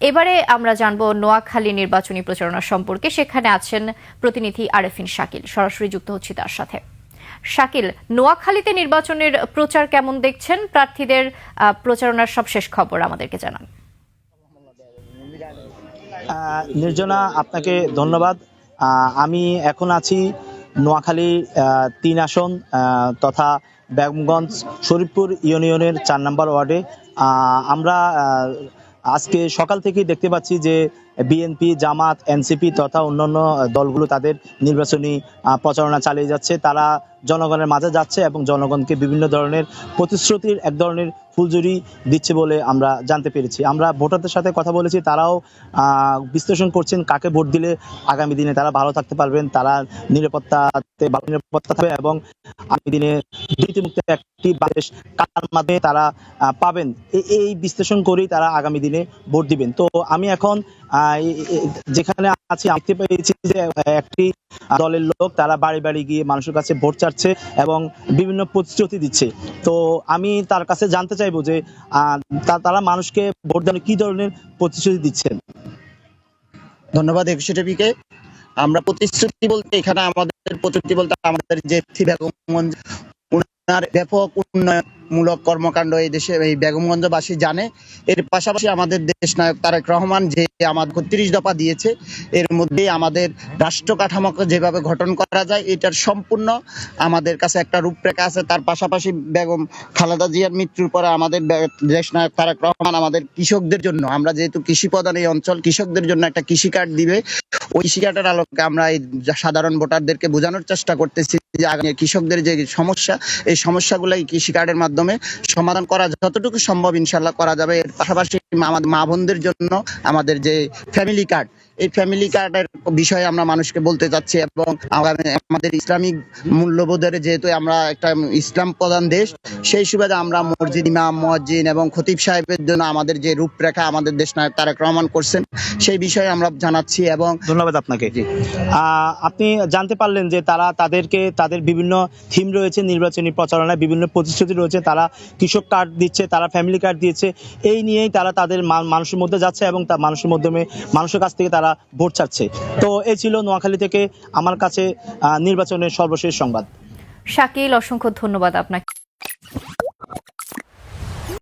এবারে আমরা জানব নোয়াখালী নির্বাচনী প্রচারণা সম্পর্কে। সেখানে আছেন প্রতিনিধি আরেফিন শাকিল। সরাসরি যুক্ত হচ্ছি তার সাথে। শাকিল, নোয়াখালীতে নির্বাচনের প্রচার কেমন দেখছেন? প্রার্থীদের প্রচারণার সব শেষ খবর আমাদেরকে জানান। নির্জনা, আপনাকে ধন্যবাদ। আমি এখন আছি নোয়াখালী তিন আসন তথা বেগমগঞ্জ শরীফপুর ইউনিয়নের চার নম্বর ওয়ার্ডে। আমরা আজকে সকাল থেকেই দেখতে পাচ্ছি যে বিএনপি, জামাত, এনসিপি তথা অন্যান্য দলগুলো তাদের নির্বাচনী প্রচারণা চালিয়ে যাচ্ছে। তারা জনগণের মাঝে যাচ্ছে এবং জনগণকে বিভিন্ন ধরনের প্রতিশ্রুতির, এক ধরনের ফুলজুরি দিচ্ছে বলে আমরা জানতে পেরেছি। আমরা ভোটারদের সাথে কথা বলেছি, তারাও বিশ্লেষণ করছেন কাকে ভোট দিলে আগামী দিনে তারা ভালো থাকতে পারবেন, তারা নিরাপত্তাতে নিরাপত্তা থাকবে এবং আগামী দিনে দুর্নীতিমুক্ত একটি বাংলাদেশ কার মাধ্যমে তারা পাবেন। এই- বিশ্লেষণ করেই তারা আগামী দিনে ভোট দিবেন। তো আমি এখন যেখানে আছি দেখতে পেয়েছি যে একটি দলের লোক তারা বাড়ি বাড়ি গিয়ে মানুষের কাছে ভোট চাচ্ছে এবং বিভিন্ন প্রতিশ্রুতি দিচ্ছে। তো আমি তার কাছে জানতে চাইব যে তারা মানুষকে ভোট দেওয়ার কি ধরনের প্রতিশ্রুতি দিচ্ছেন? ধন্যবাদ একুশে টিভিকে আমরা প্রতিশ্রুতি বলতে এখানে আমাদের প্রতিশ্রুতি বলতে আমাদের যে উনার ব্যাপক উন্নয়নমূলক কর্মকাণ্ড এই দেশে, এই বেগমগঞ্জবাসী জানে। এর পাশাপাশি আমাদের দেশ নায়ক তারেক রহমান যে আমাদের তিরিশ দফা দিয়েছে, এর মধ্যে আমাদের রাষ্ট্র কাঠামোকে যেভাবে গঠন করা যায়, এটার সম্পূর্ণ আমাদের কাছে একটা রূপরেখা আছে। তার পাশাপাশি বেগম খালেদা জিয়ার মৃত্যুর পরে আমাদের দেশ নায়ক তারেক রহমান আমাদের কৃষকদের জন্য, আমরা যেহেতু কৃষি প্রধান এই অঞ্চল, কৃষকদের জন্য একটা কৃষি কার্ড দিবে। ওই কার্ডের আলোকে আমরা এই সাধারণ ভোটারদেরকে বোঝানোর চেষ্টা করতেছি যে আগামী কৃষকদের যে সমস্যা, এই সমস্যাগুলো এই কৃষি কার্ডের মাধ্যমে সমাধান করা যতটুকু সম্ভব ইনশাল্লাহ করা যাবে। এর পাশাপাশি মা বোনদের জন্য আমাদের যে ফ্যামিলি কার্ড এই ফ্যামিলি কার্ডের বিষয়ে আমরা মানুষকে বলতে চাচ্ছি এবং আমাদের ইসলামিক মূল্যবোধের যেহেতু আমরা একটা ইসলাম প্রধান দেশ সেই সুবাদে আমরা মসজিদ ইমাম মসজিদ এবং খতিব সাহেবের জন্য আমাদের যে রূপরেখা আমাদের দেশ নায়ক তারেক রহমান করছেন সেই বিষয়ে আমরা জানাচ্ছি এবং ধন্যবাদ আপনাকে। আপনি জানতে পারলেন যে তারা তাদেরকে তাদের বিভিন্ন থিম রয়েছে নির্বাচনী প্রচারণায় বিভিন্ন প্রতিশ্রুতি রয়েছে তারা কৃষক কার্ড দিচ্ছে তারা ফ্যামিলি কার্ড দিচ্ছে এই নিয়েই তারা তাদের মানুষের মধ্যে যাচ্ছে এবং তা মানুষের মাধ্যমে মানুষের কাছ থেকে তারা ভোট চাচ্ছে। তো এই ছিল নোয়াখালী থেকে আমার কাছে নির্বাচনের সর্বশেষ সংবাদ। শাকিল, অসংখ্য ধন্যবাদ আপনাকে।